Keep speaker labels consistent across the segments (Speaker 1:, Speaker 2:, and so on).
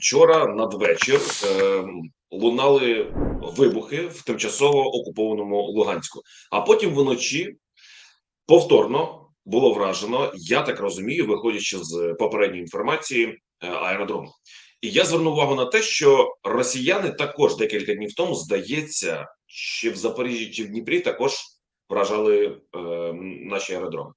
Speaker 1: вчора надвечір е, лунали вибухи в тимчасово окупованому Луганську, а потім вночі повторно було вражено, я так розумію, виходячи з попередньої інформації, е, аеродром. І я звернув увагу на те, що росіяни також декілька днів тому здається, чи в Запоріжжі, чи в Дніпрі також вражали е, наші аеродроми.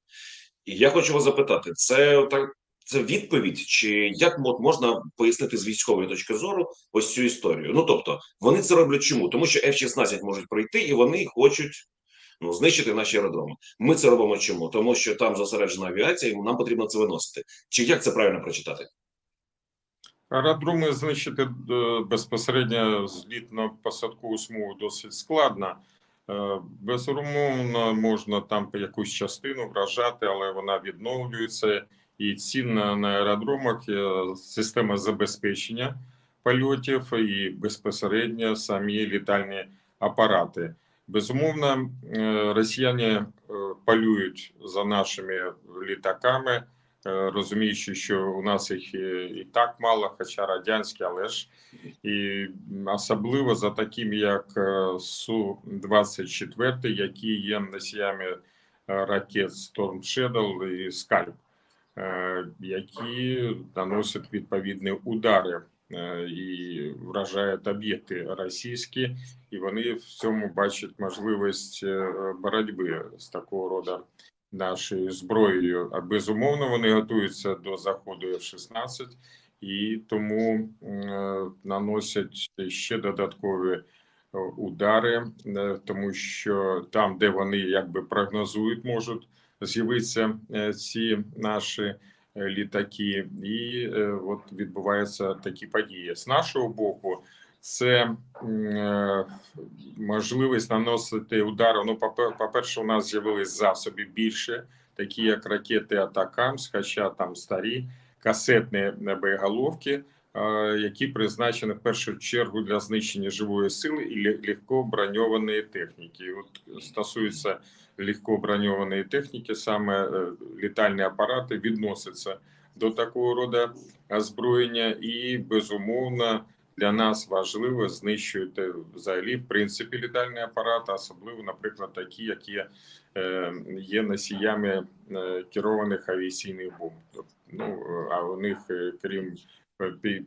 Speaker 1: І я хочу вас запитати: це так це відповідь, чи як можна пояснити з військової точки зору ось цю історію? Ну тобто, вони це роблять чому? Тому що F-16 можуть пройти, і вони хочуть ну знищити наші аеродроми. Ми це робимо чому? Тому що там зосереджена авіація, і нам потрібно це виносити. Чи як це правильно прочитати?
Speaker 2: Аеродроми знищити е, безпосередньо злітно-посадкову смугу досить складно. Е, Безумовно, можна там якусь частину вражати, але вона відновлюється. І цінна на аеродромах система забезпечення польотів і безпосередньо самі літальні апарати. Безумовно, е, росіяни е, полюють за нашими літаками, е, розуміючи, що у нас їх і так мало, хоча радянські, але ж і особливо за таким, як су 24 які є носіями ракет Storm Shadow і Скальп, які наносять відповідні удари і вражають об'єкти російські, і вони в цьому бачать можливість боротьби з такого роду нашою зброєю. А безумовно вони готуються до заходу F-16 і тому наносять ще додаткові удари, тому що там, де вони якби прогнозують, можуть з'явитися ці наші літаки, і от відбуваються такі події з нашого боку. Це можливість наносити удари. Ну, по перше, у нас з'явились засоби більше, такі як ракети Атакамс, хоча там старі касетні боєголовки, які призначені в першу чергу для знищення живої сили і легко броньованої техніки. От стосується легко броньованої техніки, саме літальні апарати відносяться до такого роду озброєння, і безумовно для нас важливо знищувати взагалі в принципі літальні апарати, особливо, наприклад, такі, які є носіями керованих авіаційних бомб. Ну а у них крім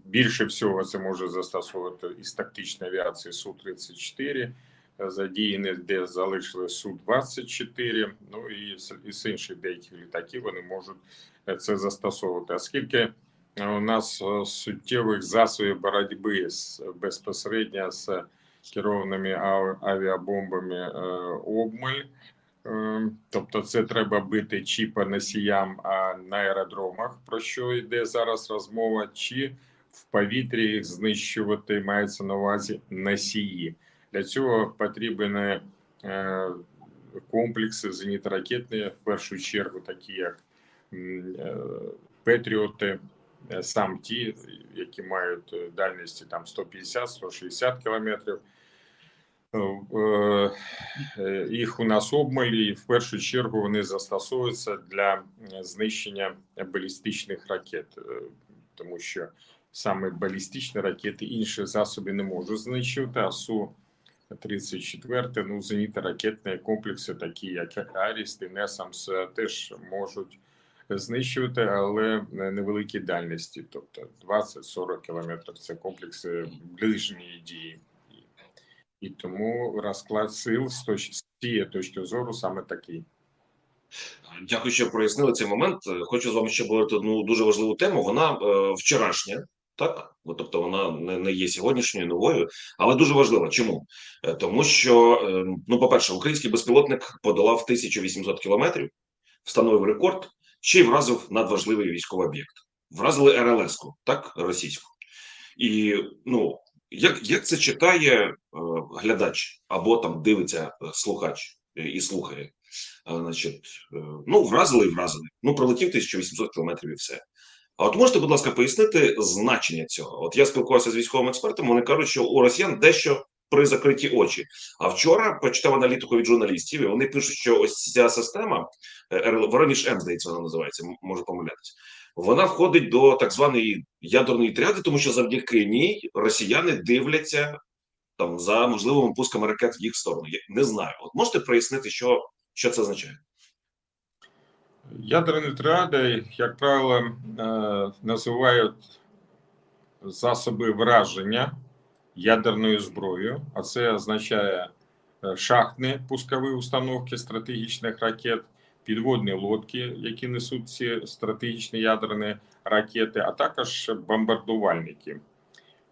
Speaker 2: більше всього це може застосовувати із тактичної авіації су 34 задіяні, де залишили су 24 Ну і з інших деяких літаків вони можуть це застосовувати. Оскільки у нас суттєвих засобів боротьби з безпосередньо з керованими авіабомбами обмаль. Тобто, це треба бити чи по носіям а на аеродромах, про що йде зараз розмова, чи в повітрі їх знищувати мається на увазі носії. Для цього потрібні комплекси зенітно-ракетні, в першу чергу, такі як Петріоти, сам ті, які мають дальності там 150-160 кілометрів. Їх у нас обмалі, і в першу чергу вони застосовуються для знищення балістичних ракет, тому що саме балістичні ракети інші засоби не можуть знищувати. А су 34 ну зенітно-ракетні комплекси, такі як Аріст і Несамс, теж можуть знищувати, але невеликі дальності, тобто 20-40 кілометрів. Це комплекси ближньої дії. І тому розклад сил з цієї точки зору саме такий.
Speaker 1: Дякую, що прояснили цей момент. Хочу з вами ще говорити одну дуже важливу тему. Вона е, вчорашня, так тобто вона не, не є сьогоднішньою новою, але дуже важлива. Чому? Е, тому що, е, ну, по-перше, український безпілотник подолав 1800 кілометрів, встановив рекорд, ще й вразив надважливий військовий об'єкт. Вразили РЛС-ку, так, російську. І ну як як це читає е, глядач або там дивиться е, слухач е, і слухає? Значить, ну вразили і вразили. Ну пролетів 1800 кілометрів і все. А от можете, будь ласка, пояснити значення цього? От я спілкувався з військовими експертами. Вони кажуть, що у росіян дещо при закриті очі. А вчора почитав аналітику від журналістів, і вони пишуть, що ось ця система Воронеж М, здається, вона називається, можу помилятися. Вона входить до так званої ядерної тряди, тому що завдяки ній росіяни дивляться там за можливими пусками ракет в їх сторону. Я не знаю. От можете прояснити, що, що це означає?
Speaker 2: Ядерні тріади, як правило, е, називають засоби враження ядерною зброєю, а це означає е, шахтні пускові установки стратегічних ракет, підводні лодки, які несуть ці стратегічні ядерні ракети, а також бомбардувальники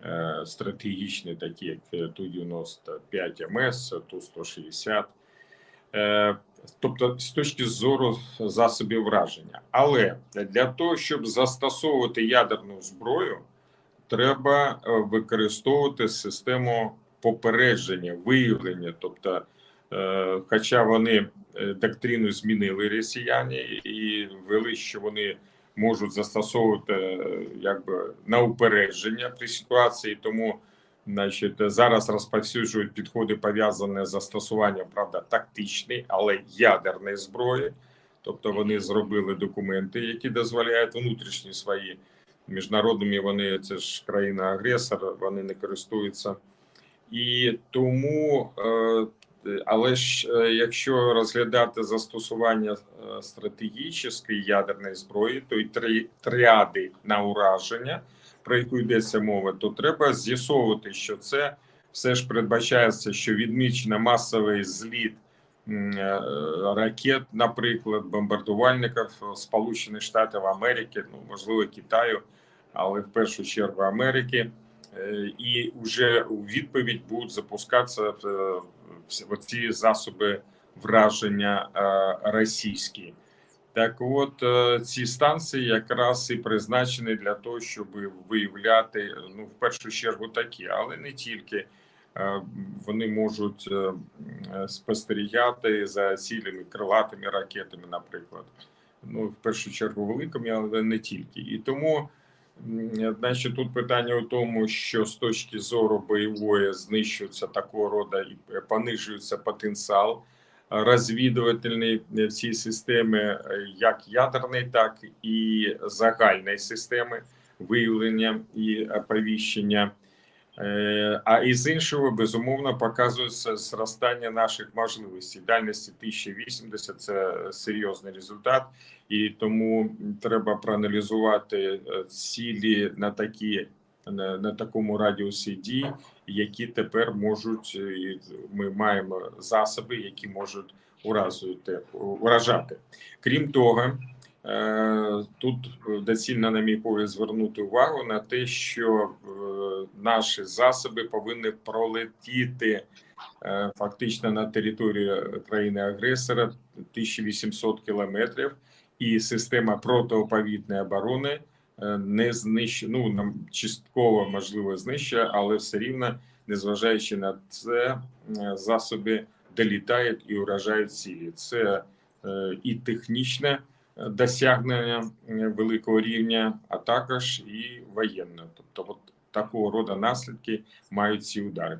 Speaker 2: е, стратегічні, такі як Ту-95 МС, Ту-160. Е, Тобто, з точки зору засобів враження. Але для того, щоб застосовувати ядерну зброю, треба е, використовувати систему попередження, виявлення. Тобто, хоча вони е, доктрину змінили росіяни і ввели, що вони можуть застосовувати е, якби на упередження при ситуації, тому Значить, зараз розповсюджують підходи пов'язані з застосуванням, правда, тактичної, але ядерної зброї. Тобто вони зробили документи, які дозволяють внутрішні свої міжнародними. Вони це ж країна-агресор, вони не користуються. І тому, е, але ж е, якщо розглядати застосування е, стратегічної ядерної зброї, то й три тріади на ураження про яку йдеться мова, то треба з'ясовувати, що це все ж передбачається, що відмічено масовий зліт е, ракет, наприклад, бомбардувальників Сполучених Штатів Америки, ну можливо, Китаю, але в першу чергу Америки. Е, І вже у відповідь будуть запускатися е, ці засоби враження е, російські. Так, от е, ці станції якраз і призначені для того, щоб виявляти ну в першу чергу такі, але не тільки Е, вони можуть спостерігати за цілями крилатими ракетами, наприклад. Ну в першу чергу великими, але не тільки. І тому, значить, тут питання у тому, що з точки зору бойової знищується такого роду і понижується потенціал розвідувальний в цій системі, е, як ядерної, так і загальної системи виявлення і оповіщення. Е, А із іншого, безумовно, показується зростання наших можливостей. Дальності 1080 – це серйозний результат, і тому треба проаналізувати е, цілі на такі на, такому радіусі дій, які тепер можуть е, ми маємо засоби, які можуть уразувати уражати. Крім того, тут доцільно, на мій погляд, звернути увагу на те, що е, наші засоби повинні пролетіти е, фактично на територію країни-агресора 1800 кілометрів, і система протиповітної оборони е, не знищує, ну нам частково можливо знищує, але все рівно, незважаючи на це, е, засоби долітають і уражають цілі. Це е, і технічне е, досягнення великого рівня, а також і воєнне. Тобто, от такого роду наслідки мають ці удари.